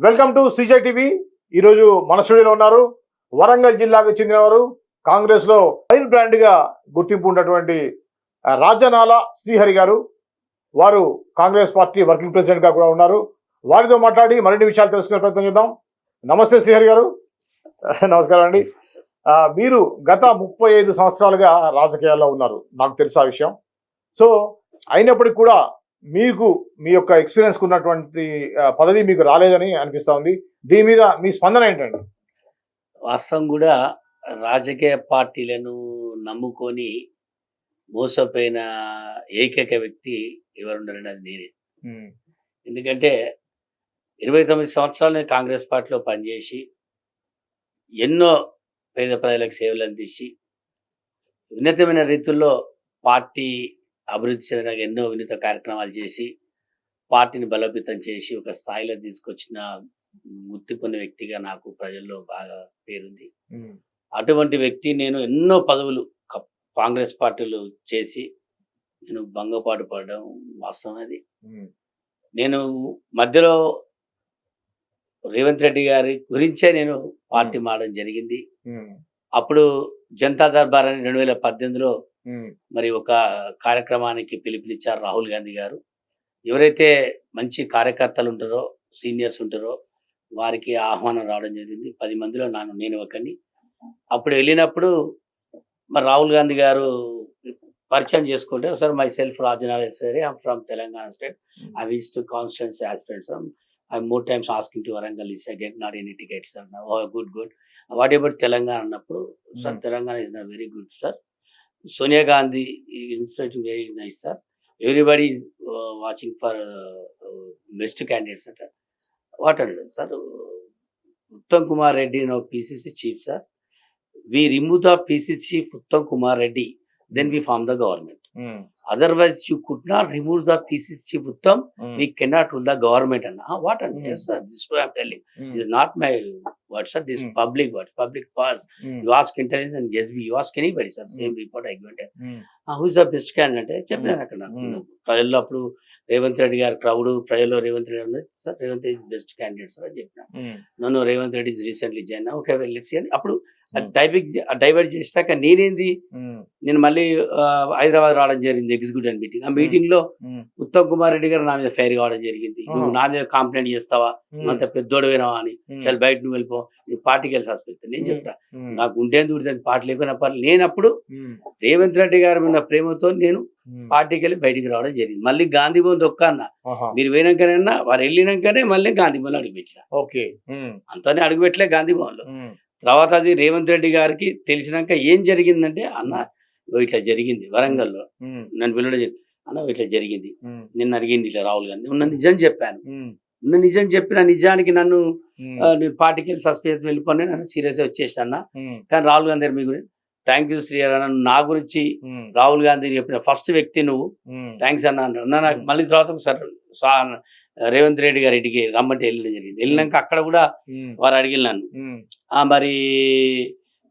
Welcome to CJ TV. ఈరోజు మన స్టూడియోలో ఉన్నారు వరంగల్ జిల్లాకు చెందినవారు కాంగ్రెస్లో లో బ్రాండ్గా గుర్తింపు ఉన్నటువంటి రాజనాల శ్రీహరి గారు. వారు కాంగ్రెస్ పార్టీ వర్కింగ్ ప్రెసిడెంట్గా కూడా ఉన్నారు. వారితో మాట్లాడి మరిన్ని విషయాలు తెలుసుకునే ప్రయత్నం చేద్దాం. నమస్తే శ్రీహరి గారు. నమస్కారం అండి. మీరు గత ముప్పై ఐదు సంవత్సరాలుగా రాజకీయాల్లో ఉన్నారు. నాకు తెలుసు ఆ విషయం. సో అయినప్పటికీ కూడా మీకు మీ యొక్క ఎక్స్పీరియన్స్ ఉన్నటువంటి పదవి మీకు రాలేదని అనిపిస్తా ఉంది. దీని మీద మీ స్పందన ఏంటండి? వాస్తవం కూడా రాజకీయ పార్టీలను నమ్ముకొని మోసపోయిన ఏకైక వ్యక్తి ఎవరున్నారని అది నేనే. ఎందుకంటే ఇరవై తొమ్మిది సంవత్సరాలు నేను కాంగ్రెస్ పార్టీలో పనిచేసి ఎన్నో పేద ప్రజలకు సేవలు అందించి ఉన్నతమైన రీతుల్లో పార్టీ అభివృద్ధి చెందడానికి ఎన్నో వినూత కార్యక్రమాలు చేసి పార్టీని బలోపేతం చేసి ఒక స్థాయిలో తీసుకొచ్చిన గుర్తిపోయిన వ్యక్తిగా నాకు ప్రజల్లో బాగా పేరుంది. అటువంటి వ్యక్తి నేను ఎన్నో పదవులు కాంగ్రెస్ పార్టీలు చేసి నేను భంగపాటు పడడం వాస్తవం అది. నేను మధ్యలో రేవంత్ రెడ్డి గారి గురించే నేను పార్టీ మారడం జరిగింది. అప్పుడు జనతా దర్బార్ అని రెండు వేల పద్దెనిమిదిలో మరి ఒక కార్యక్రమానికి పిలుపునిచ్చారు రాహుల్ గాంధీ గారు. ఎవరైతే మంచి కార్యకర్తలు ఉంటారో సీనియర్స్ ఉంటారో వారికి ఆహ్వానం రావడం జరిగింది. పది మందిలో నాను నేను ఒకని అప్పుడు వెళ్ళినప్పుడు మరి రాహుల్ గాంధీ గారు పరిచయం చేసుకుంటే sir myself Rajanatheshwari I'm from Telangana state. I was two constituents aspirants. I more times asking to Warangal. Is I get not any ticket sir. Good good. What about Telangana అన్నప్పుడు సార్. తెలంగాణ ఇస్ నా very good sir. Sonia Gandhi inspiring very nice sir. Everybody watching for best candidates అంట. What అండి sir Uttam Kumar Reddy no PCC chief sir. We remove the PCC Uttam Kumar Reddy then we form the government. Otherwise you could not remove the PCC chief Uttam we cannot rule the government అన్న what and yes sir this my what's this public what's public power you ask intelligence and just be you sir same report I who's the best అంటే చెప్పాను అక్కడ hmm. ప్రజల్లో అప్పుడు రేవంత్ రెడ్డి గారు crowd ప్రజల్లో Revanth Reddy sir Revanth Reddy best candidate sir అని చెప్పిన. నన్ను Revanth Reddy recently join okay వెళ్ళి అని. అప్పుడు Mm. డైవర్ట్ డైవర్ట్ చేసినాక నేనేంది? నేను మళ్ళీ హైదరాబాద్ రావడం జరిగింది ఎగ్జిక్యూటివ్ మీటింగ్ ఆ మీటింగ్లో ఉత్తమ్ కుమార్ రెడ్డి గారు నా మీద ఫైర్ కావడం జరిగింది. నువ్వు నా మీద కంప్లైంట్ చేస్తావా? అంత పెద్దోడు వినవా అని. చాలా బయట నువ్వు వెళ్ళిపో. నీ పార్టీకి వెళ్ళి సస్పెక్ట్ నేను చెప్తా నాకు గుండెందుకు ఉడితే పార్టీ లేకపోయినా పర్లేదు. నేను అప్పుడు రేవంత్ రెడ్డి గారి మీద ప్రేమతో నేను పార్టీకి వెళ్ళి బయటికి రావడం జరిగింది. మళ్ళీ గాంధీ భవన్ దొక్క అన్న మీరు పోయినాకనైనా వారు వెళ్ళినాకనే మళ్ళీ గాంధీ భవన్ అడుగుపెట్టిన. ఓకే. అంతనే అడుగుపెట్టలే గాంధీ భవన్లో తర్వాత అది రేవంత్ రెడ్డి గారికి తెలిసినాక ఏం జరిగిందంటే అన్న ఇట్లా జరిగింది వరంగల్లో. నన్ను పిల్లడు అన్న ఇట్లా జరిగింది. నిన్న అడిగింది ఇట్లా రాహుల్ గాంధీ. ఉన్న నిజం చెప్పాను. ఉన్న నిజం చెప్పిన నిజానికి నన్ను పార్టీకి వెళ్ళి సస్పెన్స్ వెళ్ళిపోయి నన్ను సీరియస్ వచ్చేసిన అన్న కానీ రాహుల్ గాంధీ మీ గురించి థ్యాంక్ యూ శ్రీ అన్న నా గురించి రాహుల్ గాంధీ చెప్పిన ఫస్ట్ వ్యక్తి నువ్వు. థ్యాంక్స్ అన్న అన్న నాకు మళ్ళీ తర్వాత సార్ రేవంత్ రెడ్డి గారి ఇంటికి రమ్మంటే వెళ్ళడం జరిగింది. వెళ్ళినాక అక్కడ కూడా వారు అడిగిన నన్ను. ఆ మరి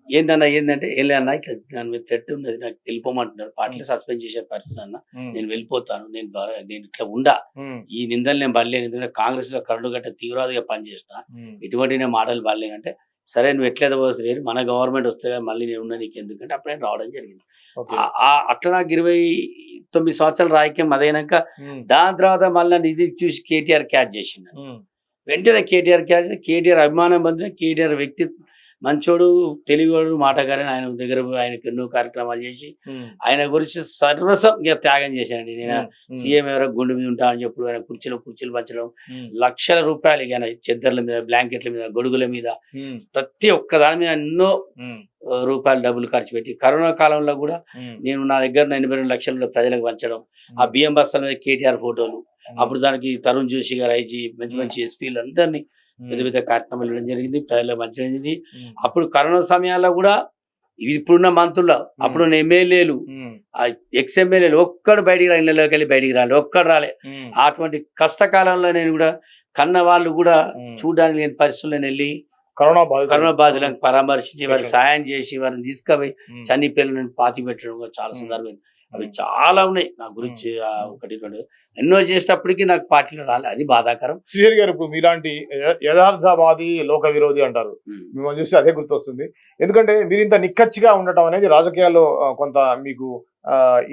ఏందన్నా ఏంటంటే వెళ్ళాన్న ఇట్లా దాని మీద థ్రెట్ ఉన్నది నాకు తెలిపోమంటున్నారు. పార్టీలో సస్పెండ్ చేసే పరిస్థితి అన్న నేను వెళ్ళిపోతాను నేను నేను ఇట్లా ఉండా. ఈ నిందలు నేను పడలేను ఎందుకంటే కాంగ్రెస్లో కరడు గట్ట తీవ్రవాదిగా పనిచేసిన ఎటువంటి నేను మాటలు పడలేను. అంటే సరే నువ్వు ఎట్లేదు పోవచ్చు మన గవర్నమెంట్ వస్తే కదా మళ్ళీ నేను ఉన్నా నీకు ఎందుకంటే అప్పుడు నేను రావడం జరిగింది. అట్లా నాకు ఇరవై తొమ్మిది సంవత్సరాల రాజకీయం అదైనాక దాని తర్వాత మళ్ళీ ఇది చూసి కేటీఆర్ క్యాచ్ చేసిండు. వెంటనే కేటీఆర్ క్యాచ్ కేటీఆర్ అభిమానం పొందిన కేటీఆర్ వ్యక్తి మంచోడు తెలివివాడు మాటగారని ఆయన దగ్గర ఆయనకు ఎన్నో కార్యక్రమాలు చేసి ఆయన గురించి సర్వసం త్యాగం చేశానండి నేను సీఎం ఎవరో గుండె మీద ఉంటా అని చెప్పుడు ఆయన కుర్చీలో కుర్చీలు పంచడం లక్షల రూపాయలు ఇక ఆయన చెద్దర్ల మీద బ్లాంకెట్ల మీద గొడుగుల మీద ప్రతి ఒక్క దాని మీద ఎన్నో రూపాయలు డబ్బులు ఖర్చు పెట్టి కరోనా కాలంలో కూడా నేను నా దగ్గర ఎనభై రెండు లక్షల ప్రజలకు పంచడం ఆ బియ్యం బస్తాల మీద కేటీఆర్ ఫోటోలు అప్పుడు దానికి తరుణ్ జోషి గారు ఐజీ మంచి మంచి ఎస్పీలు అందరినీ పెద్ద పెద్ద కార్యక్రమాలు ఇవ్వడం జరిగింది ప్రజలకు మంచి జరిగింది. అప్పుడు కరోనా సమయాల్లో కూడా ఇప్పుడున్న మంత్రుల్లో అప్పుడున్న ఎమ్మెల్యేలు ఎక్స్ ఎమ్మెల్యేలు ఒక్కడు బయటికి రా ఇళ్ళలోకి వెళ్ళి బయటికి రాలి ఒక్కడు రాలే. అటువంటి కష్టకాలంలో నేను కూడా కన్న వాళ్ళు కూడా చూడడానికి లేని పరిస్థితుల్లో నేను వెళ్ళి కరోనా. కరోనా బాధితులను పరామర్శించి వారికి. సాయం చేసి వారిని తీసుకుపోయి. చనిపోయిన పాతి పెట్టడం కూడా చాలా. సందర్భం అవి చాలా ఉన్నాయి నా గురించి ఒకటి రెండు. ఎన్నో చేసేటప్పటికి నాకు పార్టీలో రాలే. అది బాధాకరం. శ్రీహరి గారు ఇప్పుడు మీలాంటి యథార్థవాది లోక విరోధి అంటారు. మిమ్మల్ని చూస్తే అదే గుర్తొస్తుంది. ఎందుకంటే మీరు ఇంత నిక్కచ్చిగా ఉండటం అనేది రాజకీయాల్లో కొంత మీకు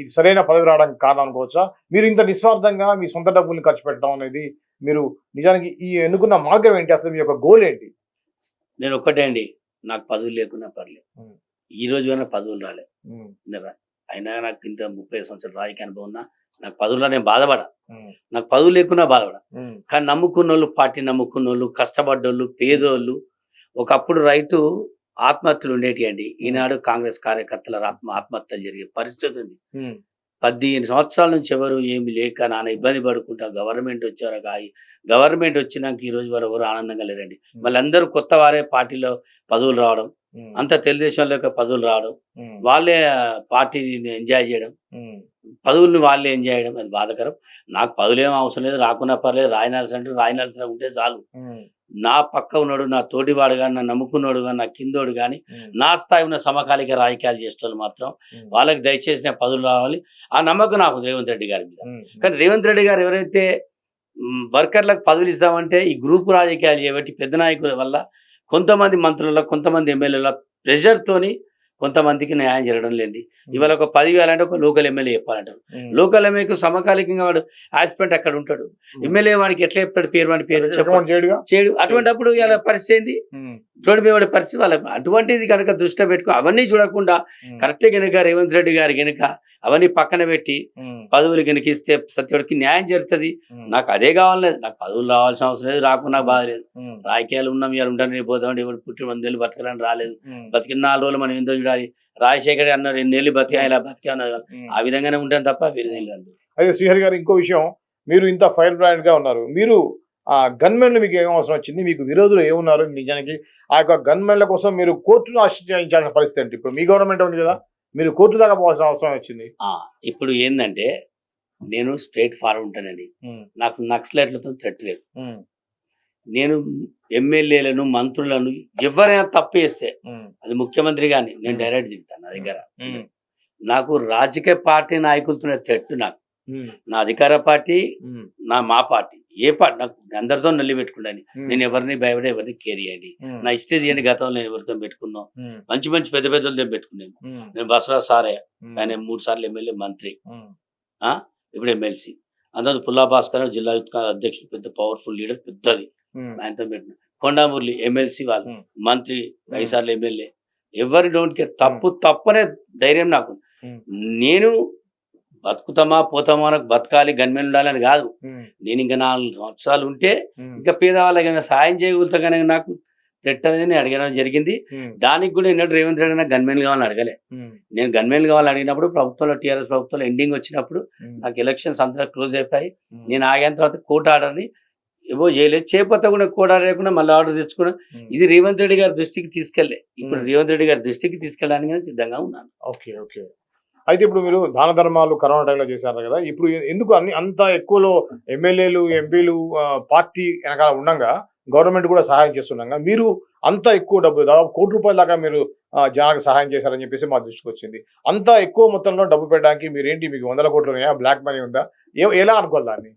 ఇది సరైన పదవి రావడానికి కారణం అనుకోవచ్చా? మీరు ఇంత నిస్వార్థంగా మీ సొంత డబ్బుల్ని ఖర్చు పెట్టడం అనేది మీరు నిజానికి ఈ ఎన్నుకున్న మార్గం ఏంటి? అసలు మీ యొక్క గోల్ ఏంటి? నేను ఒక్కటే అండి. నాకు పదవులు లేకున్నా పర్లేదు. ఈ రోజు అయినా పదవులు రాలే. ఉమ్, నిజమే. అయినా నాకు ఇంత ముప్పై సంవత్సరాలు రాజకీయ అనుభవం ఉన్నా నాకు పదవుల్లో నేను బాధపడ. నాకు పదవులు లేకున్నా బాధపడ. కానీ నమ్ముకున్న వాళ్ళు పార్టీ నమ్ముకున్న వాళ్ళు కష్టపడ్డోళ్ళు పేదోళ్ళు ఒకప్పుడు రైతు ఆత్మహత్యలు ఉండేటి అండి. ఈనాడు కాంగ్రెస్ కార్యకర్తల ఆత్మ ఆత్మహత్యలు జరిగే పరిస్థితి ఉంది. పద్దెనిమిది సంవత్సరాల నుంచి ఎవరు ఏమి లేక నాన్న ఇబ్బంది పడుకుంటా గవర్నమెంట్ వచ్చారు కాయి గవర్నమెంట్ వచ్చినాక ఈ రోజు వరకు ఎవరు ఆనందంగా లేరండి. మళ్ళీ అందరూ కొత్త వారే పార్టీలో పదవులు రావడం అంత తెలుగుదేశంలో పదవులు రావడం వాళ్ళే పార్టీని ఎంజాయ్ చేయడం పదవుల్ని వాళ్ళే ఎంజాయ్ చేయడం అది బాధకరం. నాకు పదవులు ఏం అవసరం లేదు రాకున్నా పర్లేదు రాయనాల్సి అంటే రాయనాల్సి ఉంటే చాలు. నా పక్క ఉన్నాడు నా తోటివాడు కానీ నా నమ్ముకున్నాడు కానీ నా కిందోడు కానీ నా స్థాయి ఉన్న సమకాలిక రాజకీయాలు చేసేవాళ్ళు మాత్రం వాళ్ళకి దయచేసి నేను పదవులు రావాలి. ఆ నమ్మకం నాకు రేవంత్ రెడ్డి గారి మీద. కానీ రేవంత్ రెడ్డి గారు ఎవరైతే వర్కర్లకు పదవులు ఇస్తామంటే ఈ గ్రూపు రాజకీయాలు చేయబట్టి పెద్ద నాయకుల వల్ల కొంతమంది మంత్రుల కొంతమంది ఎమ్మెల్యేల ప్రెషర్తోని కొంతమందికి న్యాయం జరగడం లేదు ఇవాళ ఒక పదివేలు అంటే ఒక లోకల్ ఎమ్మెల్యే చెప్పాలంటారు. లోకల్ ఎమ్మెల్యేకు సమకాలికంగా వాడు ఆస్పెంట్ అక్కడ ఉంటాడు? ఎమ్మెల్యే వాడికి ఎట్లా చెప్తాడు పేరు వాడి పేరు? చేయడు అటువంటి అప్పుడు ఇలా పరిస్థితి ఏంది? ఉమ్, చూడండి వాడి పరిస్థితి వాళ్ళ అటువంటిది కనుక దృష్టిలో పెట్టుకో అవన్నీ చూడకుండా ఉమ్, కరెక్ట్ కనుక రేవంత్ రెడ్డి గారు కనుక అవన్నీ పక్కన పెట్టి పదవులు కనుక ఇస్తే సత్యుడికి న్యాయం జరుగుతుంది. నాకు అదే కావాలేదు నాకు పదవులు రావాల్సిన అవసరం లేదు. రాకున్నా బాధ లేదు. రాజకీయాలు ఉన్నాం ఇవాళ ఉంటాను రేపు పోతాం ఎవరు పుట్టి వందేళ్ళు బతకడానికి రాలేదు. బతికిన నాలుగు రోజులు మనం ఏందో చూడాలి? రాజశేఖర్ అన్నారు ఎన్నేళ్ళు బతికా ఇలా బతికా అన్నారు. ఆ విధంగానే ఉంటాను తప్ప వేరే అయితే శ్రీహరి గారు ఇంకో విషయం. మీరు ఇంత ఫైర్ బ్రాండ్గా ఉన్నారు. మీరు ఆ గన్మెన్లు మీకు ఏం అవసరం వచ్చింది? మీకు విరోధులు ఏమున్నారు? నిజానికి ఆ యొక్క గన్మెన్ల కోసం మీరు కోర్టును ఆశ్రయించాల్సిన పరిస్థితి ఏంటి? ఇప్పుడు మీ గవర్నమెంట్ ఉంది కదా. మీరు కోర్టు దాకా పోవాల్సిన అవసరం వచ్చింది. ఇప్పుడు ఏంటంటే నేను స్ట్రైట్ ఫార్వర్డ్ ఉంటానండి. నాకు నక్సలైట్లతో థ్రెట్ లేదు. నేను ఎమ్మెల్యేలను మంత్రులను ఎవరైనా తప్పు చేస్తే అది ముఖ్యమంత్రి కానీ నేను. డైరెక్ట్ చెప్తాను నా దగ్గర. నాకు రాజకీయ పార్టీ నాయకులతో తెట్టు నాకు. నా అధికార పార్టీ నా మా పార్టీ. ఏ పార్టీ నాకు అందరితో నల్లి పెట్టుకున్నాను నేను ఎవరిని భయపడే ఎవరిని కేర్ ఉమ్, నా ఇష్టే తీయండి గతంలో నేను ఎవరితో పెట్టుకున్నాం. మంచి మంచి పెద్ద పెద్దలతో పెట్టుకున్నాను. నేను బసవరాజ్ సారే. ఆయన మూడు సార్లు ఎమ్మెల్యే మంత్రి. ఇప్పుడు ఎమ్మెల్సీ. అందరూ పుల్లా భాస్కర్ జిల్లా అధ్యక్షుడు పెద్ద పవర్ఫుల్ లీడర్ పెద్దది. ఆయనతో పెట్టిన. కొండామురళి ఎమ్మెల్సీ వాళ్ళు. మంత్రి ఐదు సార్లు ఎమ్మెల్యే. ఎవరి డోంట్ కేర్ తప్పు తప్పనే ధైర్యం నాకు. నేను బతుకుతామా పోతామా నాకు బతకాలి గన్మెన్ ఉండాలని కాదు. నేను ఇంకా నాలుగు సంవత్సరాలు ఉంటే ఇంకా పేదవాళ్ళకి సాయం చేయగలుగుతా కానీ నాకు థ్రెట్ అనేది నేను అడగడం జరిగింది. దానికి కూడా ఎన్నడూ రేవంత్ రెడ్డి నాకు గన్మెన్ కావాలని అడగలే. నేను గన్మెన్ కావాలని అడిగినప్పుడు ప్రభుత్వంలో టీఆర్ఎస్ ప్రభుత్వంలో ఎండింగ్ వచ్చినప్పుడు నాకు ఎలక్షన్స్ అంతా క్లోజ్ అయిపోయి నేను ఆగిన తర్వాత కోర్టు ఆర్డర్ని ఏవో చేయలేదు. చేయకపోతే కూడా కోర్టు ఆర్డర్ లేకుండా మళ్ళీ ఆర్డర్ తెచ్చుకున్నా. ఇది రేవంత్ రెడ్డి గారి దృష్టికి తీసుకెళ్ళే ఇప్పుడు. రేవంత్ రెడ్డి గారి దృష్టికి తీసుకెళ్ళడానికి సిద్ధంగా ఉన్నాను. Okay okay. అయితే ఇప్పుడు మీరు దాన ధర్మాలు కరోనా టైంలో చేశారు కదా ఇప్పుడు ఎందుకు అన్ని అంత ఎక్కువలో ఎమ్మెల్యేలు ఎంపీలు పార్టీ వెనకాల ఉండగా గవర్నమెంట్ కూడా సహాయం చేస్తుండగా మీరు అంత ఎక్కువ డబ్బు దాదాపు కోటి రూపాయల దాకా మీరు ఆ, జనానికి సహాయం చేశారని చెప్పేసి మా దృష్టికి వచ్చింది. అంత ఎక్కువ మొత్తంలో డబ్బు పెట్టడానికి మీరేంటి మీకు వందల కోట్లు ఉన్నాయా బ్లాక్ మనీ ఉందా? ఎలా అనుకోవాలి దాన్ని?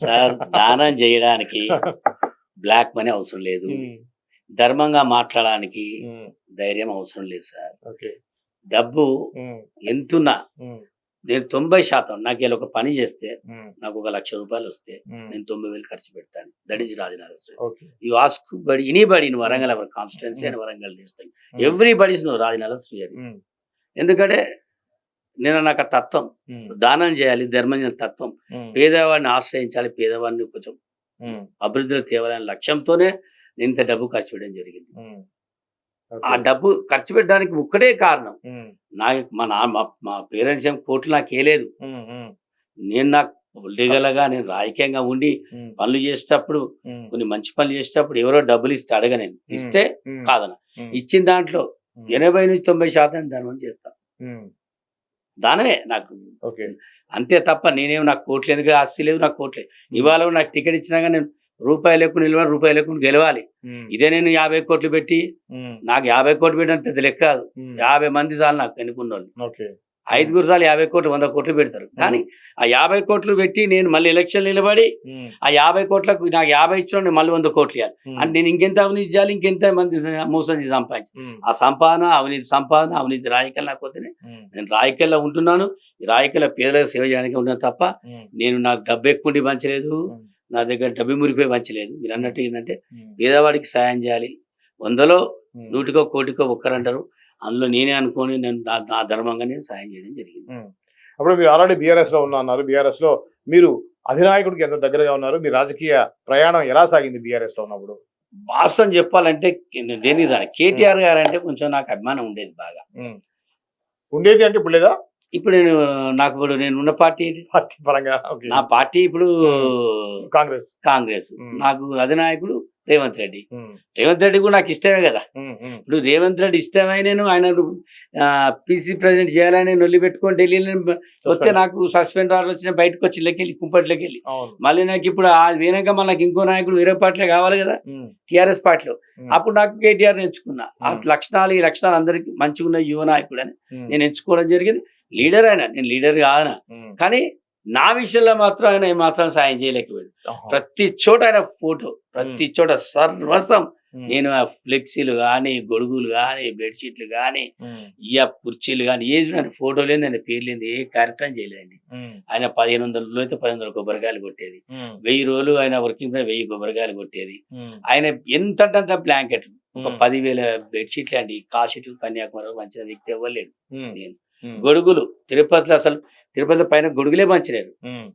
సార్ దానం చేయడానికి బ్లాక్ మనీ అవసరం లేదు. ధర్మంగా మాట్లాడడానికి ధైర్యం అవసరం లేదు సార్. ఓకే. డబ్బు ఎంతున్నా నేను తొంభై శాతం నాకు ఇలా ఒక పని చేస్తే నాకు ఒక లక్ష రూపాయలు వస్తే నేను తొంభై వేలు ఖర్చు పెడతాను. That is Rajanath okay. You ask body anybody in Warangal our constituency and Warangal district. Everybody's know Rajanath Shri um, ఎందుకంటే నేను నాకు తత్వం దానం చేయాలి ధర్మం తత్వం. పేదవాడిని ఆశ్రయించాలి పేదవాడిని కొంచెం అభివృద్ధిలో తేవాలనే లక్ష్యంతోనే నేను ఇంత డబ్బు ఖర్చు పెట్టడం జరిగింది. ఆ. డబ్బు ఖర్చు పెట్టడానికి ఒక్కటే కారణం. నా మా నా మా- పేరెంట్స్ ఏం కోట్లు నాకు వేయలేదు నేను నాకు లీగల్గా నేను రాజకీయంగా ఉండి పనులు చేసేటప్పుడు కొన్ని మంచి పనులు చేసేటప్పుడు ఎవరో డబ్బులు ఇస్తే అడగ నేను. ఇస్తే కాదన. ఇచ్చిన దాంట్లో ఎనభై నుంచి తొంభై శాతం ధర్మం చేస్తాను దానమే నాకు. ఓకే. అంతే తప్ప నేనేం నాకు కోట్లు ఎందుకు ఆస్తి లేదు నాకు కోట్లే ఇవాళ నాకు టికెట్ ఇచ్చినాక నేను రూపాయలు ఎక్కువ నిలవాలి రూపాయలు ఎక్కువ గెలవాలి. ఇదే నేను యాభై కోట్లు పెట్టి నాకు యాభై కోట్లు పెట్టడం పెద్ద లెక్క కాదు. యాభై మంది చాలు నాకు ఎన్నుకున్న వాళ్ళు ఐదుగురు సార్లు యాభై కోట్లు వంద కోట్లు పెడతారు. కానీ ఆ యాభై కోట్లు పెట్టి నేను మళ్ళీ ఎలక్షన్ నిలబడి ఆ యాభై కోట్లకు నాకు యాభై ఇచ్చిన నేను మళ్ళీ వంద కోట్లు ఇవ్వాలి అంటే నేను ఇంకెంత అవినీతి చేయాలి ఇంకెంత మంది మోసం చేసి సంపాదించి ఆ సంపాదన అవినీతి సంపాదన అవినీతి రాజకీయాలు లేకపోతేనే నేను రాజకీయాల్లో ఉంటున్నాను. ఈ రాజకీయాల్లో పేదలకు సేవ చేయడానికి ఉన్నాను తప్ప నేను నాకు డబ్బు ఎక్కువ ఉండి పంచలేదు నా దగ్గర డబ్బు మురిపోయి పంచలేదు మీరు అన్నట్టు ఏంటంటే పేదవాడికి సాయం చేయాలి. వందలో నూటికో కోటికో ఒక్కరంటారు. అందులో నేనే అనుకొని నేను నా- ధర్మంగా నేను సాయం చేయడం జరిగింది. అప్పుడు మీరు ఆల్రెడీ బీఆర్ఎస్లో ఉన్నారు బీఆర్ఎస్లో మీరు అధినాయకుడికి ఎంత దగ్గరగా ఉన్నారు? మీ రాజకీయ ప్రయాణం ఎలా సాగింది బీఆర్ఎస్లో ఉన్నప్పుడు? వాస్తవం చెప్పాలంటే దేని దాని కేటీఆర్ గారు అంటే కొంచెం నాకు అభిమానం ఉండేది బాగా. ఉండేది అంటే ఇప్పుడు లేదా? ఇప్పుడు నేను నాకు ఇప్పుడు నేను ఉన్న పార్టీ? పార్టీ పరంగా నా పార్టీ ఇప్పుడు కాంగ్రెస్. కాంగ్రెస్. నాకు అధినాయకుడు రేవంత్ రెడ్డి. రేవంత్ రెడ్డి కూడా నాకు ఇష్టమే కదా. ఇప్పుడు రేవంత్ రెడ్డి ఇష్టమై నేను ఆయన పీసీ ప్రెసిడెంట్ చేయాలని నొల్లి పెట్టుకొని ఢిల్లీలో వస్తే నాకు సస్పెండ్ ఆర్డర్ వచ్చిన బయటకు వచ్చి ఇళ్ళకెళ్ళి కుంపట్లోకి వెళ్ళి. మళ్ళీ నాకు ఇప్పుడు ఆ వెనక మళ్ళీ నాకు ఇంకో నాయకుడు వేరే పార్టీలో కావాలి కదా. టీఆర్ఎస్ పార్టీలో. అప్పుడు నాకు కేటీఆర్ ఎంచుకున్నా. ఆ. లక్షణాలు ఈ లక్షణాలు అందరికి మంచిగా ఉన్న యువ నాయకుడు అని నేను ఎంచుకోవడం జరిగింది. లీడర్ అయినా నేను లీడర్ కాదన కానీ నా విషయంలో మాత్రం ఆయన ఏమాత్రం సాయం చేయలేకపోయాడు ప్రతి చోట ఆయన ఫోటో ప్రతి చోట సర్వస్వం. ఉమ్, నేను ఆ ఫ్లెక్సీలు కానీ గొడుగులు కానీ బెడ్షీట్లు కానీ ఆ కుర్చీలు కానీ ఏది ఆయన ఫోటో లేదు ఆయన పేరు లేదు ఏ కార్యక్రమం చేయలేదండి. ఆయన పదిహేను వందల అయితే పదిహేను వందల కొబ్బరికాయలు కొట్టేది. వెయ్యి రోజులు ఆయన వర్కింగ్ పై వెయ్యి కొబ్బరికాయలు కొట్టేది. ఆయన ఎంతంత బ్లాంకెట్ ఒక పదివేల బెడ్షీట్లు అండి. కాశీటు కన్యాకుమారి మంచిన వ్యక్తి ఇవ్వలేడు ఉమ్, నేను. గొడుగులు. తిరుపతిలో అసలు తిరుపతి పైన గొడుగులే పంచలేరు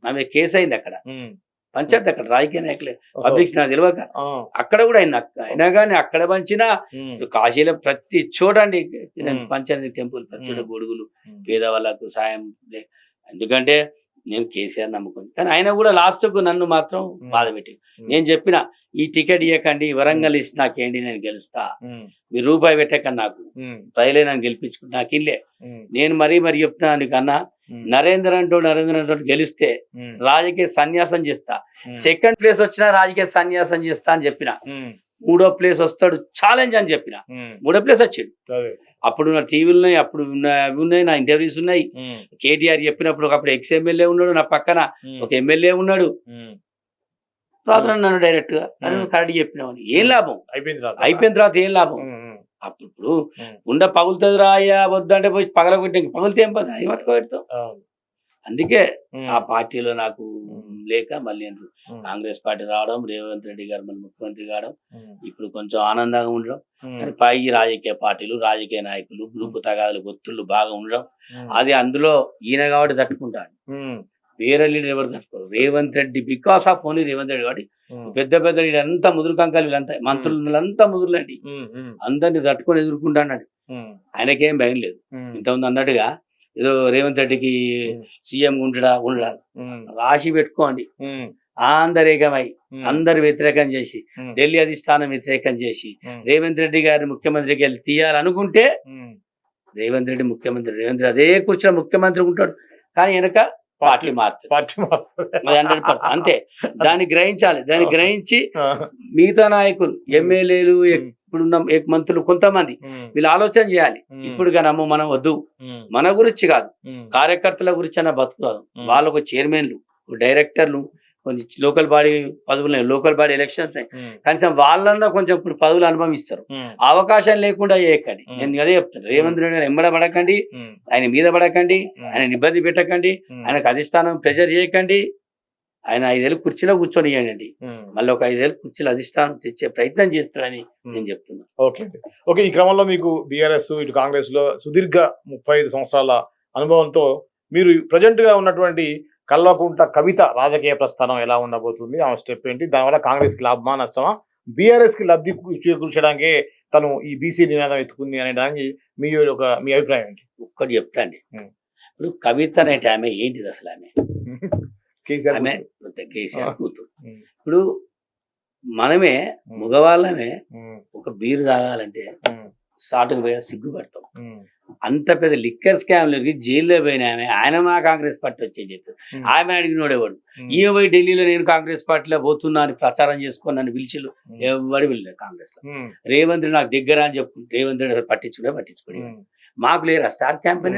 ఆమె కేసు అయింది అక్కడ పంచద్దు అక్కడ రాజకీయ నాయకులే. ఓహో, పబ్లిక్ నాకు తెలియక అక్కడ కూడా అయింది అక్క అయినా కానీ అక్కడ పంచినా కాశీలో ప్రతి ఉమ్. పంచాయతీ టెంపుల్ ప్రతి. గొడుగులు. పేదవాళ్ళకు సాయం ఎందుకంటే నేను కేసీఆర్ నమ్ముకుని. కానీ ఆయన కూడా లాస్ట్కు నన్ను మాత్రం. బాధ పెట్టి నేను చెప్పిన ఈ టికెట్ ఇవ్వకండి వరంగల్ ఇచ్చి నాకేంటి నేను గెలుస్తా. మీరు రూపాయి పెట్టకండి నాకు. ప్రజలే నన్ను గెలిపించుకుంటే నాకు ఇల్లే. నేను మరీ మరీ చెప్తున్నాను నీకన్నా నరేంద్ర అంటూ నరేంద్ర అంటూ గెలిస్తే రాజకీయ సన్యాసం చేస్తా. సెకండ్ ప్లేస్ వచ్చినా రాజకీయ సన్యాసం చేస్తా అని చెప్పిన. మూడో ప్లేస్ వస్తాడు ఛాలెంజ్ అని చెప్పిన. మూడో ప్లేస్ వచ్చిండు. అప్పుడు నా టీవీలు ఉన్నాయి అప్పుడు అవి ఉన్నాయి నా ఇంటర్వ్యూస్ ఉన్నాయి. కేటీఆర్ చెప్పినప్పుడు ఒకప్పుడు ఎక్స్ ఎమ్మెల్యే ఉన్నాడు నా పక్కన ఒక ఎమ్మెల్యే ఉన్నాడు. తర్వాత నన్ను డైరెక్ట్గా. కరెక్ట్ చెప్పినామని ఏం లాభం? అయిపోయింది రా అయిపోయిన తర్వాత ఏం లాభం? అప్పుడు. ఉండ పగులుతుంది రాయ్యా వద్దంటే పోయి పగలగొట్టి పగులుతే ఏం అది పట్టుకోబెడతాం అవును. అందుకే ఆ పార్టీలో నాకు. లేక మళ్ళీ నేను కాంగ్రెస్ పార్టీ రావడం రేవంత్ రెడ్డి గారు మళ్ళీ ముఖ్యమంత్రి కావడం ఇప్పుడు కొంచెం ఆనందంగా ఉండడం. పై రాజకీయ పార్టీలు రాజకీయ నాయకులు గ్రూపు తగాదాలు ఒత్తుళ్ళు బాగా ఉండడం. అది అందులో ఈయన కాబట్టి తట్టుకుంటాడు. ఉమ్, వేరే లీడర్ ఎవరు తట్టుకోరు. Revanth Reddy because of only Revanth Reddy కాబట్టి పెద్ద పెద్ద లీడర్ అంతా ముదురు కంకాలు వీళ్ళంతా మంత్రులు వీళ్ళంతా ముదురులండి. అందరిని తట్టుకొని ఎదుర్కొంటాడు. ఆయనకేం భయం లేదు. ఇంతకుముందు అన్నట్టుగా ఏదో రేవంత్ రెడ్డికి. సీఎం ఉండడా ఉండడా? రాసి పెట్టుకోండి. ఉమ్, అందరు వ్యతిరేకం చేసి ఢిల్లీ అధిష్టానం వ్యతిరేకం చేసి రేవంత్ రెడ్డి గారిని ముఖ్యమంత్రికి వెళ్ళి తీయాలనుకుంటే రేవంత్ రెడ్డి ముఖ్యమంత్రి రేవంత్ రెడ్డి అదే కూర్చున్న ముఖ్యమంత్రి ఉంటాడు. కానీ వెనక పార్టీ మారుతుంది. పార్టీ మారుతుంది. Hundred percent. అంతే. దాన్ని గ్రహించాలి. దాన్ని గ్రహించి మిగతా నాయకులు ఎమ్మెల్యేలు ఇప్పుడున్న మంత్రులు కొంతమంది వీళ్ళు ఆలోచన చేయాలి. ఇప్పుడు నమ్ము మనం వద్దు. మన గురించి కాదు. కార్యకర్తల గురించి అన్న బతుకుతారు. ఉమ్. వాళ్ళకు చైర్మన్లు డైరెక్టర్లు కొన్ని లోకల్ బాడీ పదవులు లోకల్ బాడీ ఎలక్షన్స్ కనీసం వాళ్ళన్నా కొంచెం ఇప్పుడు పదవులు అనుభవిస్తారు. అవకాశం లేకుండా చేయకండి. నేను అదే చెప్తాను రేవంత్ రెడ్డి గారు ఎంబడ పడకండి. ఆయన మీద పడకండి. ఆయన ఇబ్బంది పెట్టకండి. ఆయనకు అధిష్టానం ప్రెజర్ చేయకండి. ఆయన ఐదేళ్ళు కుర్చీలో కూర్చొని ఇవ్వండి ఉమ్. మళ్ళీ ఒక ఐదేళ్ళు కుర్చీలో అధిష్టానం తెచ్చే ప్రయత్నం చేస్తాడని నేను చెప్తున్నా. ఓకే ఓకే ఈ క్రమంలో మీకు బీఆర్ఎస్ ఇటు కాంగ్రెస్లో సుదీర్ఘ ముప్పై ఐదు సంవత్సరాల అనుభవంతో మీరు ప్రజెంట్గా ఉన్నటువంటి కల్వకుంట కవిత రాజకీయ ప్రస్థానం ఎలా ఉండబోతుంది? ఆమె స్టెప్ ఏంటి? దానివల్ల కాంగ్రెస్కి లాభమా నష్టమా? బీఆర్ఎస్కి లబ్ధి చేకూర్చడానికే తను ఈ బీసీ నినాదం ఎత్తుకుంది అనే దానికి మీ ఒక మీ అభిప్రాయం ఏంటి? ఒక్కటి చెప్తాండి. ఇప్పుడు కవిత అనేటి ఆమె ఏంటిది అసలు ఆమె? ఆమె. కేసీఆర్. కూతురు. ఇప్పుడు మనమే మగవాళ్ళమే ఒక బీరు తాగాలంటే సాటుకు పోయి సిగ్గుపడతాం. అంత పెద్ద లిక్కర్ స్కామ్లకి జైల్లో పోయిన ఆమె ఆయన మా కాంగ్రెస్ పార్టీ వచ్చే చెప్తారు ఉమ్, ఆమె అడిగినోడేవాడు ఈమె పోయి ఢిల్లీలో నేను కాంగ్రెస్ పార్టీలో పోతున్నా అని ప్రచారం చేసుకొని నన్ను పిలిచిలు ఎవరు వెళ్ళలేదు కాంగ్రెస్లో రేవంత్ నాకు దగ్గర అని చెప్పు. రేవంత్ రెడ్డి పట్టించుకోండి ఉమ్, మాకు లేరా? స్టార్ క్యాంపెయిన్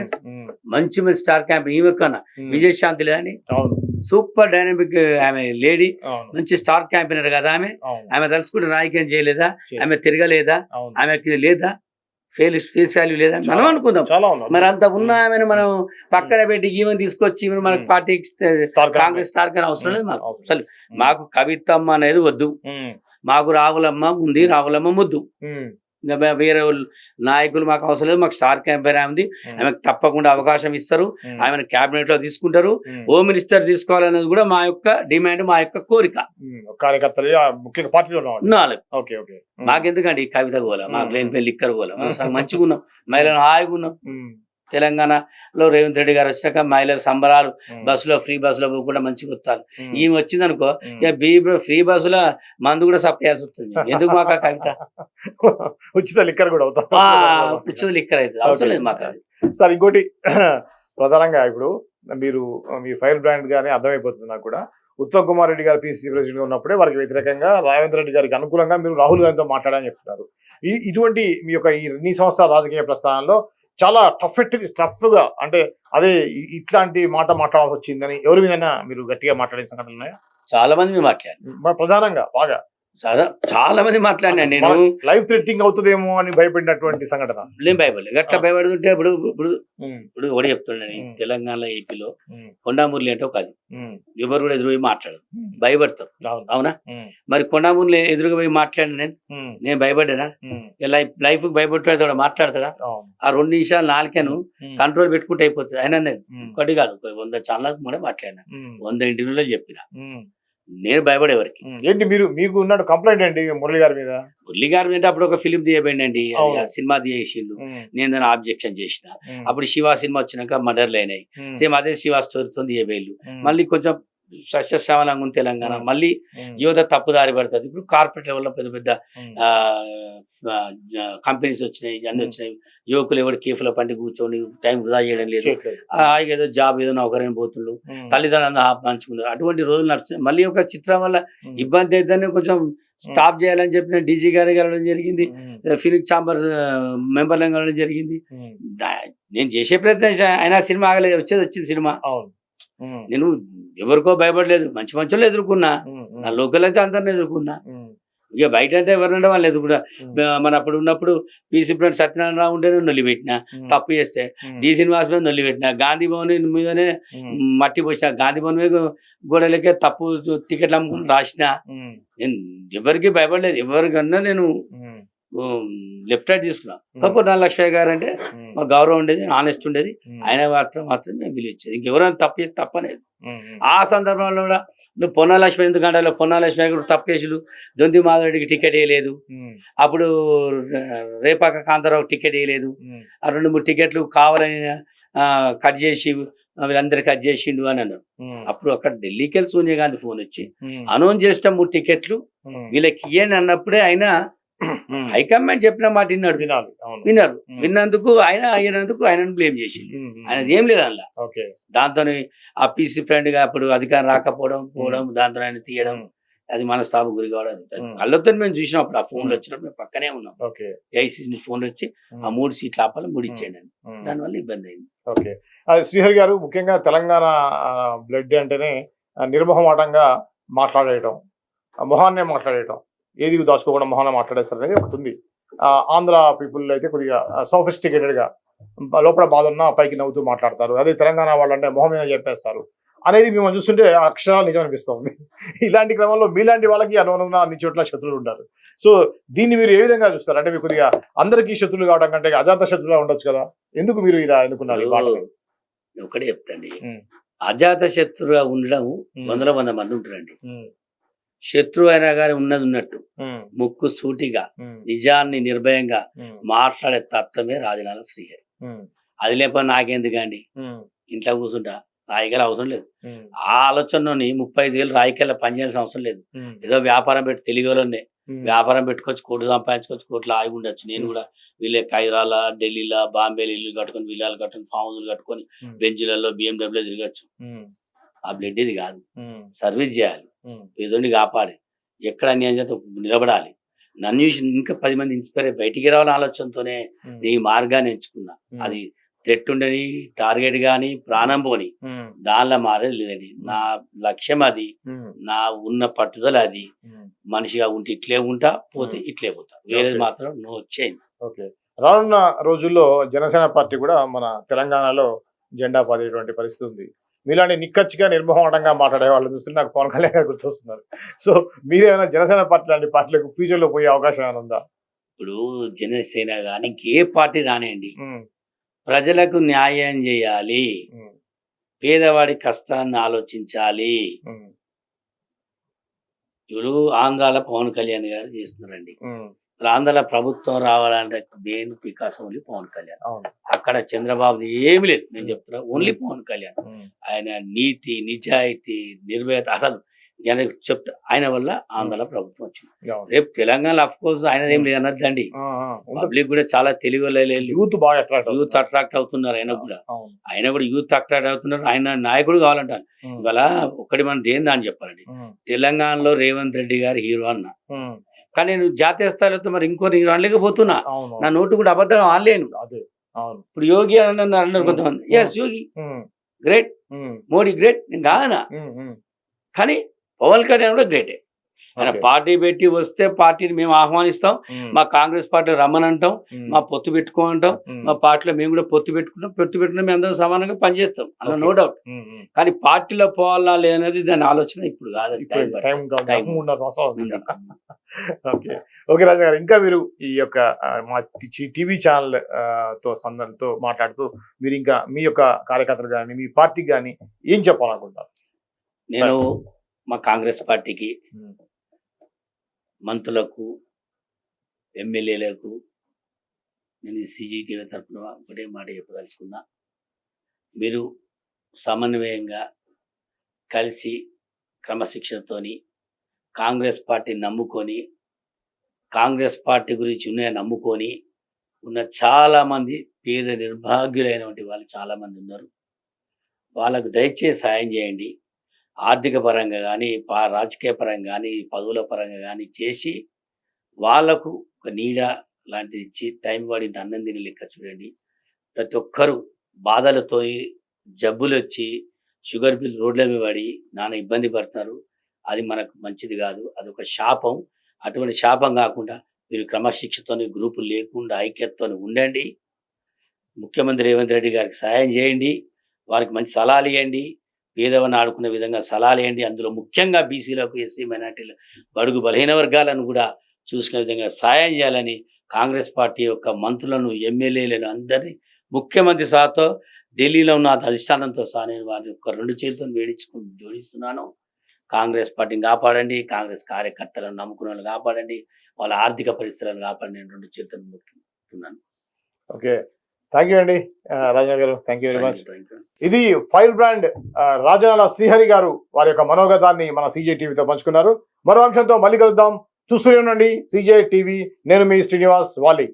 మంచి మంచి స్టార్ క్యాంపెయిన్ ఈమె కన్నా విజయశాంతి లేదని? సూపర్ డైనమిక్ ఆమె లేడీ. మంచి స్టార్ క్యాంపెయినర్ కదా ఆమె. ఆమె తలుచుకుంటే రాజకీయం చేయలేదా? ఆమె తిరగలేదా? ఆమెకి లేదా? ఫేస్ ఫేస్ వాల్యూ లేదా? మనం అనుకుందాం. మరి అంత ఉన్న ఆమెను మనం పక్కన పెట్టి ఈమెను తీసుకొచ్చి ఈమెను మనకు. పార్టీ కాంగ్రెస్ స్టార్ కానీ అవసరం లేదు మాకు. అసలు మాకు కవితమ్మ అనేది వద్దు. మాకు రావులమ్మ ఉంది రావులమ్మ ముద్దు. ఇంకా వేరే నాయకులు మాకు అవసరం లేదు మాకు స్టార్ క్యాంపెయిన్ ఆమె ఉంది ఆమెకు తప్పకుండా అవకాశం ఇస్తారు. ఆమెను క్యాబినెట్లో తీసుకుంటారు హోమ్ మినిస్టర్ తీసుకోవాలనేది కూడా మా యొక్క డిమాండ్ మా యొక్క కోరిక. కార్యకర్తలు ముఖ్యంగా పార్టీలో నాలుగు. మాకెందుకండి? ఈ కవిత గోల మాకు. లేని పెళ్ళి లిక్కర్ గోల. మనం మంచిగా ఉన్నాం మహిళలు హాయిగా ఉన్నాం తెలంగాణలో రేవంత్ రెడ్డి గారు వచ్చినాక మహిళల సంబరాలు బస్సులో ఫ్రీ బస్సులో పోకుండా మంచిగా వస్తారు. ఉమ్, ఈమె. ఇక బీ ఫ్రీ బస్సులో మందు కూడా సప్లై చేయాల్సి వస్తుంది. ఎందుకు మాకు ఆ కవిత? ఉచిత లిక్కర్ కూడా అవుతాం. పిచ్చుది లిక్కర్ అవుతుంది. అవసరం లేదు మాకు సార్ ఇంకోటి ప్రధానంగా ఇప్పుడు మీరు మీ ఫైర్ బ్రాండ్ గానే అర్థమైపోతుంది నాకు కూడా. ఉత్తమ్ కుమార్ రెడ్డి గారు పిసిసి ప్రెసిడెంట్ ఉన్నప్పుడే వారికి వ్యతిరేకంగా రేవంత్ రెడ్డి గారికి అనుకూలంగా మీరు రాహుల్ గాంధీతో మాట్లాడాలని చెప్తున్నారు. ఈ ఇటువంటి మీ యొక్క ఈ ఎన్ని సంవత్సరాల రాజకీయ ప్రస్థానంలో చాలా టఫ్ టఫ్గా అంటే అదే ఇట్లాంటి మాట మాట్లాడాల్సి వచ్చిందని ఎవరి మీదైనా మీరు గట్టిగా మాట్లాడే సంఘటనలు ఉన్నాయా? చాలా మంది మాట్లాడారు. మ- ప్రధానంగా బాగా. చాలా మంది మాట్లాడినాను నేను. లైఫ్ థ్రెట్టింగ్ అవుతుందేమో అని భయపడినటువంటి సంఘటన. నేను భయపడలేదు. గట్లా. భయపడుతుంటే ఇప్పుడు ఇప్పుడు ఇప్పుడు ఒకటి చెప్తున్నాను ఉమ్. తెలంగాణలో ఏపీలో కొండామూర్లి అంటే ఒక అది. ఉమ్, ఎవరు కూడా ఎదురు పోయి మాట్లాడరు. ఉమ్. భయపడతారు. అవును. మరి కొండామూర్లి ఎదురుగా పోయి మాట్లాడిన నేను? నేను భయపడ్డానా? ఇక లైఫ్ లైఫ్ భయపడతాడు మాట్లాడతాడా. ఆ రెండు నిమిషాలు నాలుకను కంట్రోల్ పెట్టుకుంటే అయిపోతుంది. అయినా నేను ఒకటి కాదు వంద ఛానల్ కూడా మాట్లాడినా. వంద ఇంటర్వ్యూలో చెప్పిన. నేను భయపడేవారికి. ఏంటి మీరు మీకు ఉన్న కంప్లైంట్ ఏంటి మురళి గారి మీద? మురళి గారి మీద అప్పుడు ఒక ఫిలిం తీయబడిందండి సినిమా ఉమ్, నేను దాన్ని ఆబ్జెక్షన్ చేసిన. అప్పుడు శివ సినిమా వచ్చినాక మర్డర్లు అయినాయి. సేమ్ అదే శివ స్టోరీతో తీయబేళ్ళు మళ్ళీ కొంచెం సస్యశ్యామలంగా ఉంది తెలంగాణ. మళ్ళీ యువత తప్పుదారి పడుతుంది. ఇప్పుడు కార్పొరేట్ లెవెల్లో పెద్ద పెద్ద కంపెనీస్ వచ్చినాయి ఉమ్. వచ్చినాయి. యువకులు ఎవరు కేఫ్లో పండి కూర్చొని టైం వృధా చేయడం లేదు. చేయట్లేదు. ఆ, ఏదో జాబ్ ఏదో నౌకరైన పోతుండ్రు. తల్లిదండ్రులను హాప్ పంచుకున్నారు అటువంటి రోజులు నడుస్తున్నాయి మళ్ళీ ఒక చిత్రం వల్ల ఇబ్బంది అయితేనే కొంచెం స్టాప్ చేయాలని చెప్పిన డీజీ గారి వెళ్ళడం జరిగింది. ఫిలిక్ ఛాంబర్ మెంబర్లను కలవడం జరిగింది. నేను చేసే ప్రయత్నం. అయినా సినిమా ఆగలేదు. వచ్చేది వచ్చింది సినిమా. అవును. నేను ఎవరికో భయపడలేదు మంచి మంచి వాళ్ళు ఎదుర్కొన్నా నా లోకల్ అయితే అందరిని ఎదుర్కొన్నా. ఇక బయట అంటే ఎవరంటే వాళ్ళు ఎదుర్కొన్నా మన అప్పుడు ఉన్నప్పుడు పీసీ ఫ్రెండ్ సత్యనారాయణ ఉంటేనే నొల్లి పెట్టిన ఉమ్, తప్పు చేస్తే. డి శ్రీనివాస్ మీద నొల్లి పెట్టిన గాంధీ భవన్ మీదనే మట్టి పోసిన గాంధీ భవన్ మీద గోడలకే తప్పు టికెట్లు అమ్ముకుని రాసిన. నేను ఎవరికి భయపడలేదు ఎవరికన్నా నేను లెఫ్ట్ రైట్ తీసుకున్నా. కాకపోతే నాలుగు లక్ష గారు అంటే ఉమ్, మా గౌరవం ఉండేది ఆనెస్ట్ ఉండేది. ఆయన మాత్రం మాత్రం మేము పిలిచేది ఇంకెవరైనా తప్పు చేస్తే తప్పనేది ఆ సందర్భంలో కూడా నువ్వు పొన్నాలక్ష్మి ఎందుకు అంటే పొన్నాలక్ష్మి కూడా తప్పేసులు దొంతి మాధవరెడ్డికి టికెట్ వేయలేదు అప్పుడు రేపాక కాంతారావు టికెట్ వేయలేదు ఆ రెండు మూడు టికెట్లు కావాలని కట్ చేసి వీళ్ళందరూ కట్ చేసిండు అని అన్నారు. అప్పుడు అక్కడ ఢిల్లీకి వెళ్ళి సోనియా గాంధీ ఫోన్ వచ్చి అనౌన్స్ చేసిన మూడు టికెట్లు వీళ్ళకి ఇయ్యండి అన్నప్పుడే ఆయన హైకమాండ్ చెప్పిన మాట విన్నాడు. విన్నారు. విన్నందుకు ఆయన అయినందుకు ఆయనను బ్లేమ్ ఉమ్, ఆయనది ఏం లేదు అందులో ఓకే. దాంతో ఆ పీసీ ఫ్రెండ్గా అప్పుడు అధికారం రాకపోవడం పోవడం దాంతో ఆయన తీయడం అది మనస్తాపం గురి కావడం. కళ్ళతో మేము చూసినప్పుడు ఆ ఫోన్లు. వచ్చినప్పుడు మేము పక్కనే ఉన్నాం. ఓకే. ఐసీసీ ఫోన్లు వచ్చి ఆ మూడు సీట్లు ఆపాలి మూడు ఇచ్చేయండి. దానివల్ల ఇబ్బంది అయింది. ఓకే. అది శ్రీహరి గారు ముఖ్యంగా తెలంగాణ బ్లడ్ అంటేనే నిర్మోహమాటంగా మాట్లాడేయటం ఆ, మొహాన్నే మాట్లాడేయటం. ఏది దాచుకోకుండా మొహాన్ని మాట్లాడేస్తారు అనేది ఒకటి ఉంది ఆంధ్ర పీపుల్ అయితే కొద్దిగా sophisticated గా లోపల బాధ ఉన్నా పైకి నవ్వుతూ మాట్లాడతారు. అదే తెలంగాణ వాళ్ళు అంటే మొహం మీద చెప్పేస్తారు. అనేది మేము చూస్తుంటే అక్షరాలు నిజం అనిపిస్తుంది. ఇలాంటి క్రమంలో మీలాంటి వాళ్ళకి అనుగుణంగా అన్ని చోట్ల శత్రువులు ఉంటారు. సో దీన్ని మీరు ఏ విధంగా చూస్తారు? అంటే మీరు కొద్దిగా అందరికీ శత్రువులు కావడం కంటే అజాత శత్రువులు ఉండొచ్చు కదా? ఎందుకు మీరు ఇలా నేను ఒకటే చెప్తాండి. అజాత శత్రువుగా ఉండడం. వందల వంద మంది ఉంటారండి. శత్రువు అయినా కానీ ఉన్నది ఉన్నట్టు. ముక్కు సూటిగా నిజాన్ని నిర్భయంగా మాట్లాడే తత్వమే రాజనాల శ్రీహరి. అది లేకపోతే నాకెందుకండి? ఇంట్లో కూర్చుంటా రాయికెళ్ళ అవసరం లేదు. ఆ ఆలోచనలోని ముప్పై ఐదు వేలు రాయికెళ్ళ పనిచేయాల్సిన అవసరం లేదు. ఏదో వ్యాపారం పెట్టి తెలియగలనే ఉమ్, వ్యాపారం పెట్టుకోవచ్చు కోట్లు సంపాదించుకోవచ్చు కోట్లు ఆగి ఉండొచ్చు. నేను కూడా వీళ్ళే కైరాల ఢిల్లీలో బాంబేలో ఇల్లు కట్టుకొని విల్లాలు కట్టుకొని ఫామ్ హౌస్లు కట్టుకొని బెంచ్లలో బిఎండబ్ల్యూ తిరగచ్చు. ఆ బ్లడ్ ఇది కాదు. సర్వీస్ చేయాలి. పేదోడిని కాపాడి ఎక్కడ అన్యాయం చేత నిలబడాలి. నన్ను చూసి ఇంకా పది మంది ఇన్స్పైర్ బయటికి రావాలని ఆలోచనతోనే నీ మార్గాన్ని ఎంచుకున్నా. అది థ్రెట్ ఉండని టార్గెట్ గాని ప్రాణం పోని దానిలో మారే లేదండి. నా లక్ష్యం అది. నా ఉన్న పట్టుదల అది. మనిషిగా ఉంటే ఇట్లే ఉంటా పోతే. ఇట్లే పోతా. వేరేది. మాత్రం నో చేంజ్ ఓకే. రానున్న రోజుల్లో జనసేన పార్టీ కూడా మన తెలంగాణలో జెండా పాదేటువంటి పరిస్థితి ఉంది. మీలాంటి నిక్కచ్చిగా నిర్మోహమాటంగా మాట్లాడే వాళ్ళు చూస్తే నాకు పవన్ కళ్యాణ్ గారు గుర్తొస్తున్నారు. సో మీరేమైనా జనసేన పార్టీ లాంటి పార్టీలకు ఫ్యూచర్లో పోయే అవకాశం ఏమైనా ఉందా? ఇప్పుడు జనసేన కానీ ఇంకే పార్టీ రానియండి. ప్రజలకు న్యాయం చేయాలి. పేదవాడి కష్టాన్ని ఆలోచించాలి. ఇప్పుడు ఆంధ్రాలో పవన్ కళ్యాణ్ గారు చేస్తున్నారండి. ఆంధ్రాలో ప్రభుత్వం రావాలంటే మెయిన్ వికాసం ఓన్లీ పవన్ కళ్యాణ్. అక్కడ చంద్రబాబు ఏమి లేదు. నేను చెప్తున్నా ఓన్లీ పవన్ కళ్యాణ్. ఆయన నీతి నిజాయితీ నిర్భయత అసలు ఆయన చెప్తా ఆయన వల్ల ఆంధ్రాలో ప్రభుత్వం వచ్చింది. రేపు తెలంగాణ అఫ్ కోర్స్ ఆయన ఏం లేదు అనొద్దండి. పబ్లిక్ కూడా చాలా తెలివి యూత్ బాగా అట్రాక్ట్ యూత్ అట్రాక్ట్ అవుతున్నారు ఆయన కూడా. ఆయన కూడా యూత్ అట్రాక్ట్ అవుతున్నారు. ఆయన నాయకుడు కావాలంటారు ఉమ్, ఇవాళ ఒకటి మనం దేని దాన్ని చెప్పాలండి? తెలంగాణలో రేవంత్ రెడ్డి గారు హీరో అన్న. కానీ నేను జాతీయ స్థాయిలో మరి ఇంకో హీరో అనలేకపోతున్నా. నా నోటు కూడా అబద్ధం ఆనలేను అవును. ఇప్పుడు యోగి అని అన్నారు కొంతమంది. Yes Yogi. Great Modi great నేను కాదనా కానీ పవన్ కళ్యాణ్ కూడా గ్రేటే ఆయన. పార్టీ పెట్టి వస్తే పార్టీని మేము ఆహ్వానిస్తాం. మా కాంగ్రెస్ పార్టీ రమ్మనంటాం. ఉమ్, మా పొత్తు పెట్టుకోమంటాం మా పార్టీలో మేము కూడా పొత్తు పెట్టుకుంటాం. పొత్తు పెట్టుకున్నా మేము అందరం సమానంగా పనిచేస్తాం. అన్న. No doubt. కానీ పార్టీలో పోవాలా లేదనేది దాని ఆలోచన ఇప్పుడు కాదు. ఓకే. ఓకే రాజా గారు ఇంకా మీరు ఈ యొక్క మా టీవీ ఛానల్తో సందర్తో మాట్లాడుతూ మీరు ఇంకా మీ యొక్క కార్యకర్తలు కానీ మీ పార్టీకి కానీ ఏం చెప్పాలనుకుంటారు నేను మా కాంగ్రెస్ పార్టీకి మంత్రులకు ఎమ్మెల్యేలకు నేను సీజీటీవీ తరఫున ఒకటే మాట చెప్పదలుచుకున్నా. మీరు సమన్వయంగా కలిసి క్రమశిక్షణతోని కాంగ్రెస్ పార్టీని నమ్ముకొని కాంగ్రెస్ పార్టీ గురించి ఉన్నాయని నమ్ముకొని ఉన్న చాలామంది పేద నిర్భాగ్యులైనటువంటి వాళ్ళు చాలామంది ఉన్నారు. వాళ్ళకు దయచేసి సాయం చేయండి. ఆర్థిక పరంగా కానీ పా రాజకీయ పరంగా కానీ పదవుల పరంగా కానీ చేసి వాళ్ళకు ఒక నీడ లాంటిది ఇచ్చి టైం వాడి అన్నం తిని లెక్క చూడండి. ప్రతి ఒక్కరు బాధలతో జబ్బులు వచ్చి షుగర్ బిల్ రోడ్ల మీద పడి నాన్న ఇబ్బంది పడుతున్నారు. అది మనకు మంచిది కాదు. అది ఒక శాపం. అటువంటి శాపం కాకుండా మీరు క్రమశిక్షతోని గ్రూపులు లేకుండా ఐక్యతతో ఉండండి. ముఖ్యమంత్రి రేవంత్ రెడ్డి గారికి సహాయం చేయండి. వారికి మంచి సలహాలు ఇవ్వండి. పేదవని ఆడుకునే విధంగా సలహాలు అందులో ముఖ్యంగా బీసీలకు ఎస్సీ మైనార్టీలు బడుగు బలహీన వర్గాలను కూడా చూసుకునే విధంగా సాయం చేయాలని కాంగ్రెస్ పార్టీ యొక్క మంత్రులను ఎమ్మెల్యేలను అందరినీ ముఖ్యమంత్రి సహాతో ఢిల్లీలో ఉన్న అధిష్టానంతో సహా నేను వారిని ఒక రెండు చేతులను వేడించుకుని జోడిస్తున్నాను. కాంగ్రెస్ పార్టీని కాపాడండి కాంగ్రెస్ కార్యకర్తలను నమ్ముకున్న వాళ్ళు కాపాడండి వాళ్ళ ఆర్థిక పరిస్థితులను కాపాడండి నేను రెండు చేతులను మొక్కుతున్నాను ఓకే. థ్యాంక్ యూ అండి రాజా గారు థ్యాంక్ యూ వెరీ మచ్. ఇది ఫైర్ బ్రాండ్ ఆ, రాజనాల శ్రీహరి గారు వారి యొక్క మనోగతాన్ని మన సీజే టీవీతో పంచుకున్నారు. మరో అంశంతో మళ్ళీ కలుద్దాం. చూస్తూనే ఉండండి. సీజే టీవీ నేను మీ శ్రీనివాస్ వాలి.